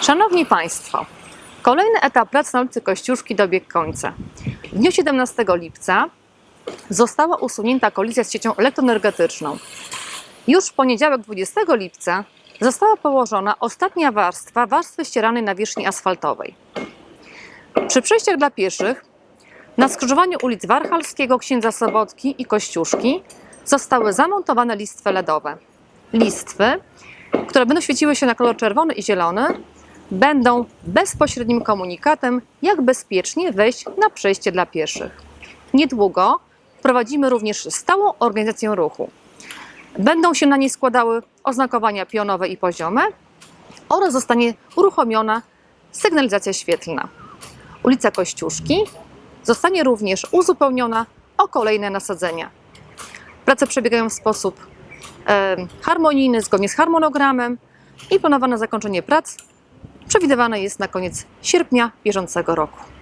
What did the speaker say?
Szanowni Państwo, kolejny etap prac na ulicy Kościuszki dobiegł końca. W dniu 17 lipca została usunięta kolizja z siecią elektroenergetyczną. Już w poniedziałek 20 lipca została położona ostatnia warstwa warstwy ścieranej nawierzchni asfaltowej. Przy przejściach dla pieszych na skrzyżowaniu ulic Warchalskiego, Księdza Sobotki i Kościuszki zostały zamontowane listwy LEDowe. Listwy, które będą świeciły się na kolor czerwony i zielony, będą bezpośrednim komunikatem, jak bezpiecznie wejść na przejście dla pieszych. Niedługo wprowadzimy również stałą organizację ruchu. Będą się na niej składały oznakowania pionowe i poziome oraz zostanie uruchomiona sygnalizacja świetlna. Ulica Kościuszki zostanie również uzupełniona o kolejne nasadzenia. Prace przebiegają w sposób e, harmonijny, zgodnie z harmonogramem i planowane zakończenie prac przewidywane jest na koniec sierpnia bieżącego roku.